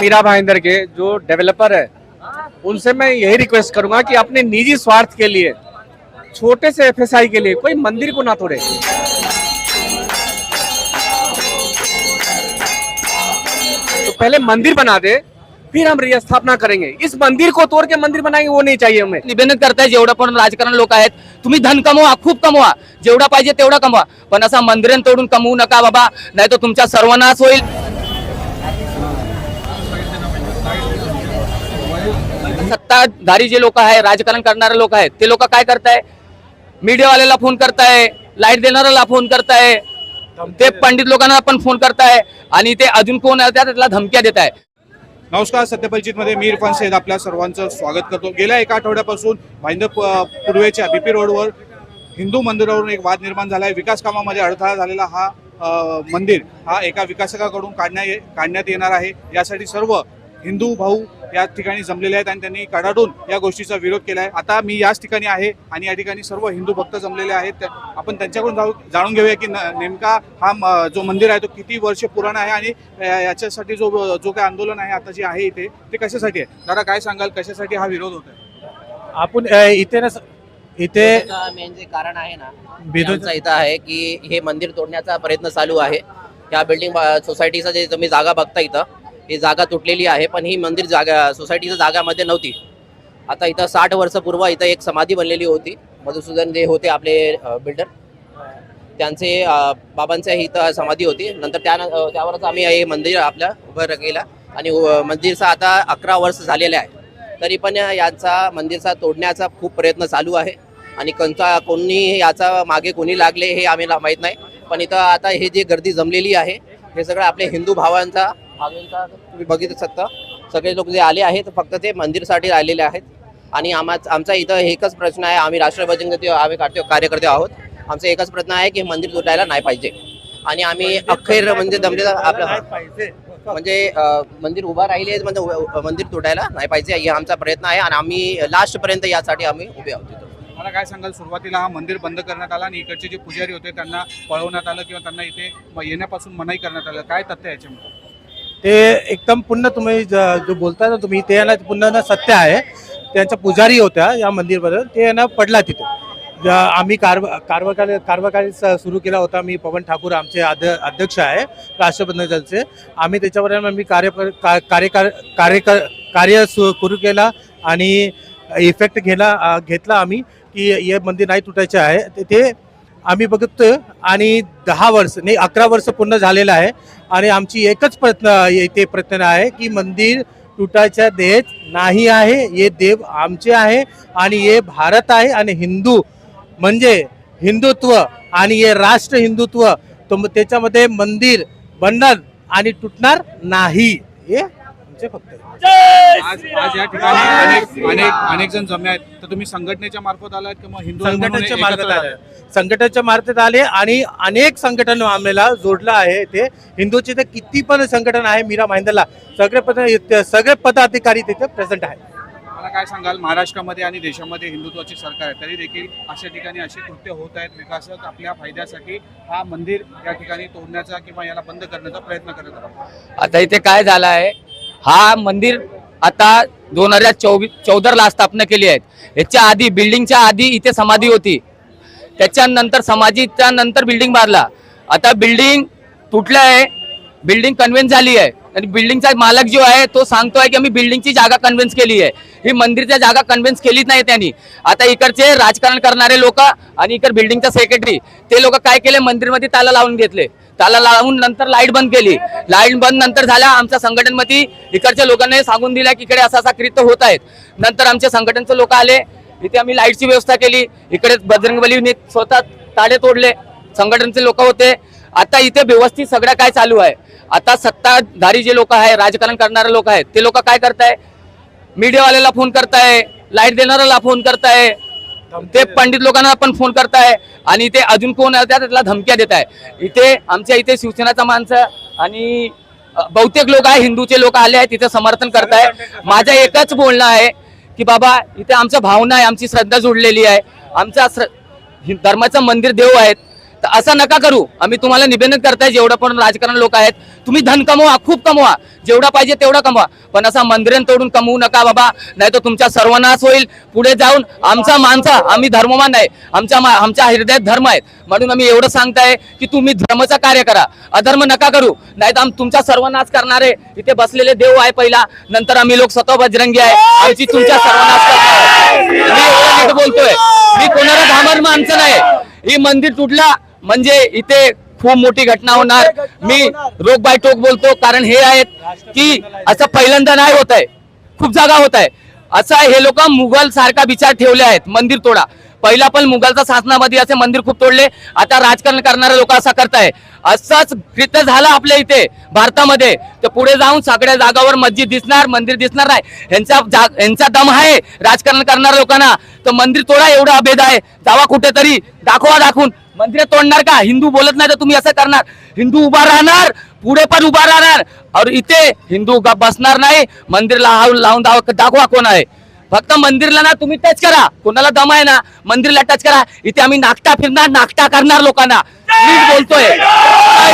मीरा भाईंदर के जो डेवलपर है, उनसे मैं यही रिक्वेस्ट करूँगा कि अपने निजी स्वार्थ के लिए, छोटे से एफएसआई के लिए कोई मंदिर को ना तोड़े। तो पहले मंदिर बना दे फिर हम स्थापना करेंगे। इस मंदिर को तोड़ के मंदिर बनाएंगे वो नहीं चाहिए हमें। निवेदन करताय जेवढं पण राजकारण लोक आहेत तुम्ही धन कमवा खूप कमवा. जेवढा पाहिजे तेवढा कमवा. पण असं मंदिरं तोडून कमवू नका बाबा नाही तर तुमचा सर्वनाश होईल. सत्ताधारी जे लोक आहे राजकारण करणारे लोक आहेत ते लोक काय करताय? मीडियावाल्याला फोन करताय लाइट देणाऱ्याला फोन करताय ते पंडित लोकांना पण फोन करताय आणि ते अजून कोण त्याला धमक्या देत आहे नमस्कार सत्यपरिचितमध्ये मी इरफान सैद आपल्या सर्वांचं स्वागत करतो. गेल्या एका आठवड्यापासून भाईंदर प- पूर्वेच्या बीपी रोडवर हिंदू मंदिरावरून एक वाद निर्माण झाला आहे विकास कामामध्ये अडथळा झालेला हा मंदिर हा एका विकासकाकडून काढण्या काढण्यात येणार आहे. यासाठी सर्व हिंदू भाऊ या ठिकाणी जमलेले आहेत आणि त्यांनी कडाडून या गोष्टीचा विरोध केला आहे आता मी याच ठिकाणी आहे आणि या ठिकाणी सर्व हिंदू भक्त जमलेले आहेत. आपण त्यांच्याकडून जाऊ जाणून घेऊया की न- नेमका हा म- जो मंदिर आहे तो किती वर्ष पुराणा आहे आणि याच्यासाठी जो जो काही आंदोलन आहे आता जे आहे इथे ते कशासाठी आहे? दादा काय सांगाल? कशासाठी हा विरोध होत आहे आपण इथे ना स- इथे मेन जे कारण आहे ना इथं आहे की हे मंदिर तोडण्याचा प्रयत्न चालू आहे. या बिल्डिंग सोसायटीचं जे तुम्ही जागा बघता इथं ही जागा तुटलेली आहे पण ही मंदिर जागा सोसायटीच्या जागामध्ये नव्हती. आता इथं साठ वर्षपूर्व इथं एक समाधी बनलेली होती. मधुसूदन जे होते आपले बिल्डर त्यांचे बाबांच्या बाबांचे इथं समाधी होती. नंतर त्या त्यावरच आम्ही हे मंदिर आपलं उभं केलं. आणि मंदिरचा आता अकरा वर्ष झालेले आहे. तरी पण यांचा मंदिरचा तोडण्याचा खूप प्रयत्न चालू आहे. आणि कोणता कोणी याचा मागे कोणी लागले हे आम्हाला माहीत नाही. पण इथं आता हे जे गर्दी जमलेली आहे हे सगळं आपले हिंदू भावांचा तुम्ही बघितू शकता सगळे लोक जे आले आहेत फक्त ते मंदिरसाठी आलेले आहेत. आणि आम्हा आमचा इथं एकच प्रश्न आहे आम्ही राष्ट्रभजन आम्ही कार्य- कार्यकर्ते आहोत. आमचा एकच प्रश्न आहे की मंदिर तुटायला नाही पाहिजे. आणि आम्ही अखेर म्हणजे दमलेला आपलं म्हणजे मंदिर उभा राहिले म्हणजे मंदिर तुटायला नाही पाहिजे हे आमचा प्रयत्न आहे. आणि आम्ही लास्ट पर्यंत यासाठी आम्ही उभे आहोत. मला काय सांगाल सुरुवातीला हा मंदिर बंद करण्यात आला आणि इकडचे जे पुजारी होते त्यांना पळवण्यात आलं किंवा त्यांना इथे म- येण्यापासून मनाई करण्यात आलं. काय तथ्य आहे याच्यामध्ये? ते एकदम पुन्हा तुम्ही ज- जो बोलताय ना तुम्ही ते यांना पुन्हा ना सत्य आहे. त्यांच्या पुजारी होत्या या मंदिरबद्दल. ते ना पडला तिथे. ज- आम्ही कारव कारवाकारी कारवाकारी सुरू केला होता. मी पवन ठाकूर आमचे अध अध्यक्ष आहे राष्ट्रबंधन दलचे आम्ही त्याच्यावर आम्ही कार्य का- कार्यकार कार्य कार्य सु- सुरू केला आणि इफेक्ट घेला घेतला आम्ही की हे मंदिर नाही तुटायचे आहे. ते आम्ही बघतोय आणि दहा वर्ष नाही अकरा वर्ष पूर्ण झालेलं आहे. आणि आमची एकच प्रयत्न इथे प्रयत्न आहे की मंदिर तुटायच्या देत नाही आहे. हे देव आमचे आहे आणि हे भारत आहे आणि हिंदू म्हणजे हिंदुत्व आणि हे राष्ट्र हिंदुत्व. तो त्याच्यामध्ये मंदिर बनणार आणि तुटणार नाही. हे आमचे फक्त. आज आज या ठिकाणी अनेक अनेक अनेक जण जमले आहेत. तर तुम्ही संघटनेच्या मार्फत आलात किंवा हिंदू संघटनेच्या मार्फत आलात? आले. संघटनेच्या मार्फत आले आणि अनेक संघटन आम्हाला जोडलं आहे ते हिंदूचे ते किती पण संघटन आहे मीरा भाईंदरला सगळे पद सगळे पदाधिकारी तिथे प्रेझेंट आहे मला काय सांगाल? महाराष्ट्रामध्ये आणि देशामध्ये हिंदुत्वाची सरकार आहे. तरी देखील अशा ठिकाणी अशी कृत्य होत आहेत. विकासक आपल्या फायद्यासाठी हा मंदिर या ठिकाणी तोडण्याचा किंवा याला बंद करण्याचा प्रयत्न करत आहेत. आता इथे काय झालं आहे? हा मंदिर आता दोन हजार चोवीस चौदाला स्थापना केली आहे याच्या आधी बिल्डिंगच्या आधी इथे समाधी होती. त्याच्यानंतर समाधीच्या नंतर बिल्डिंग बांधला. आता बिल्डिंग तुटलं आहे. बिल्डिंग कन्व्हेन्स झाली आहे. आणि बिल्डिंगचा मालक जो आहे तो सांगतोय की आम्ही बिल्डिंगची जागा कन्व्हेन्स केली आहे. ही मंदिरच्या जागा कन्व्हेन्स केलीच नाही त्यांनी. आता इकडचे राजकारण करणारे लोक आणि इकड बिल्डिंगचा सेक्रेटरी ते लोक काय केले? मंदिरमध्ये ताला लावून घेतले. ताला लावून नंतर लाइट बंद केली. लाइट बंद नंतर झाल्या आमच्या संघटनमध्ये इकडच्या लोकांनी सांगून दिल्या की इकडे असा असा कृत्य होत आहेत. नंतर आमच्या संघटनचे लोक आले. इथे आम्ही लाईटची व्यवस्था केली. इकडे बजरंगबलीने स्वतः ताडे तोडले. संघटनचे लोक होते. आता इथे व्यवस्थित सगळं काय चालू आहे? आता सत्ताधारी जे लोक आहे राजकारण करणारे लोक आहेत ते लोक काय करताय? मीडियावाल्याला फोन करताय. लाइट देणाऱ्याला फोन करताय. ते पंडित लोकांना पण फोन करताय आणि ते अजून कोण त्याला धमक्या देत आहे इथे आमच्या इथे शिवसेनाचा माणसं आणि बहुतेक लोक आहे हिंदूचे लोक आले आहेत तिथे समर्थन करताय. माझं एकच बोलणं आहे की बाबा इथे आमच्या भावना आहे आमची श्रद्धा जोडलेली आहे. आमचा श्र- हि- धर्माचं मंदिर देव आहेत. तर असं नका करू. आम्ही तुम्हाला निवेदन करताय जेवढं पण राजकारण लोक आहेत तुम्ही धन कमवा खूप कमवा. जेवढा पाहिजे तेवढा कमवा. पण असा मंदिरां तोडून कमवू नका बाबा. नाही तर तुमचा सर्वनाश होईल. पुढे जाऊन आमचा माणसा आम्ही धर्ममान आहे. आमच्या मा- आमच्या हृदयात धर्म आहेत. म्हणून आम्ही एवढं सांगताय की तुम्ही धर्माचा कार्य करा. अधर्म नका करू. नाही तर आम तुमचा सर्वनाश करणारे इथे बसलेले देव आहे पहिला. नंतर आम्ही लोक स्वतः बजरंगी आहे. आमची तुमच्या सर्वनाश करणार. मी एवढं नीट बोलतोय. मी कोणाला घामर माणसं नाही. ही मंदिर तुटला म्हणजे इथे खूप मोठी घटना होणार. मी रोग बाय टोक बोलतो कारण हे आहेत की असं पहिल्यांदा नाही होत आहे. खूप जागा होत आहे. असं हे लोक मुघल सारखा विचार ठेवले आहेत मंदिर तोडा. पहिला पण मुघलच्या शासनामध्ये असे मंदिर खूप तोडले. आता राजकारण करणारे लोक असं करताय. असंच कृत्य झालं आपल्या इथे भारतामध्ये. तर पुढे जाऊन सगळ्या जागावर मस्जिद दिसणार मंदिर दिसणार नाही. यांचा यांचा दम आहे राजकारण करणाऱ्या लोकांना. तर मंदिर तोडा एवढा अभेद आहे. जावा कुठेतरी दाखवा दाखवून. मंदिर तोडणार का? हिंदू बोलत नाही तर तुम्ही असं करणार. हिंदू उभा राहणार पुढे पण उभा राहणार. और इथे हिंदू बसणार नाही. मंदिरला हाव लावून दाखवा कोण आहे. फक्त मंदिरला ना तुम्ही टच करा. कोणाला दम आहे ना मंदिरला टच करा. इथे आम्ही नाकटा फिरणार नाकटा करणार लोकांना. मीच बोलतोय.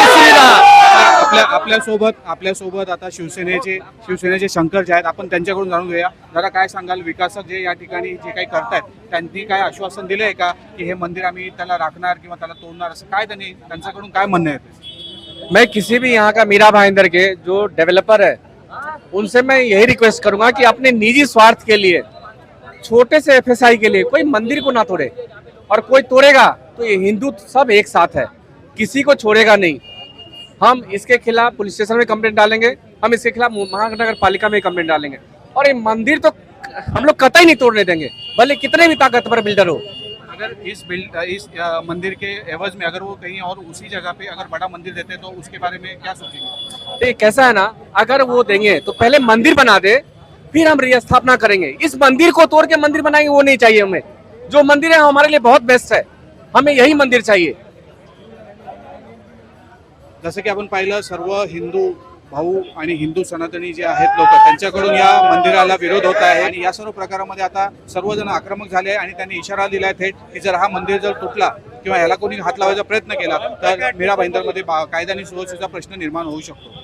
श्रीराम. आपल्या आपल्यासोबत आपल्यासोबत आता शिवसेनेचे शिवसेनेचे शंकर जे आहेत आपण त्यांच्याकडून जाणून घेऊया. जरा काय सांगाल? विकासक जे या ठिकाणी जे काही करतायत त्यांनी काय आश्वासन दिलंय का की हे मंदिर आम्ही त्याला राखणार किंवा त्याला तोडणार? असं काय त्यांनी त्यांच्याकडून काय म्हणणं आहे? मैं किसी भी यहाँ का मीरा भाईंदर के जो डेवलपर है उनसे मैं यही रिक्वेस्ट करूंगा कि अपने निजी स्वार्थ के लिए छोटे से एफएसआई के लिए कोई मंदिर को ना तोड़े। और कोई तोड़ेगा तो ये हिंदू सब एक साथ है। किसी को छोड़ेगा नहीं। हम इसके खिलाफ पुलिस स्टेशन में कंप्लेंट डालेंगे हम इसके खिलाफ महानगर पालिका में कंप्लेंट डालेंगे। और ये मंदिर तो हम लोग कतई नहीं तोड़ने देंगे भले कितने भी ताकतवर बिल्डर हो। अगर इस बिल्ड इस मंदिर के एवज में अगर वो कहीं और उसी जगह पे अगर बड़ा मंदिर देते तो उसके बारे में क्या सोचेंगे? तो कैसा है ना अगर वो देंगे तो पहले मंदिर बना दे फिर हम स्थापना करेंगे। इस मंदिर को तोड़ के मंदिर बनाएँगे वो नहीं चाहिए हमें। जो मंदिर है हमारे लिए बहुत बेस्ट है। हमें यही मंदिर चाहिए। जसं की आपण पाहिलं सर्व हिंदू भाऊ आणि हिंदू सनातनी जे आहेत लोक त्यांच्याकडून या मंदिराला विरोध होत आहे आणि या सर्व प्रकारामध्ये आता सर्वजण आक्रमक झाले आणि त्यांनी इशारा दिलाय थेट की जर हा मंदिर जर तुटला किंवा ह्याला कोणी हात लावायचा प्रयत्न केला तर मीरा भाईंदरमध्ये बा- कायदा आणि सुव्यवस्थेचा प्रश्न निर्माण होऊ शकतो.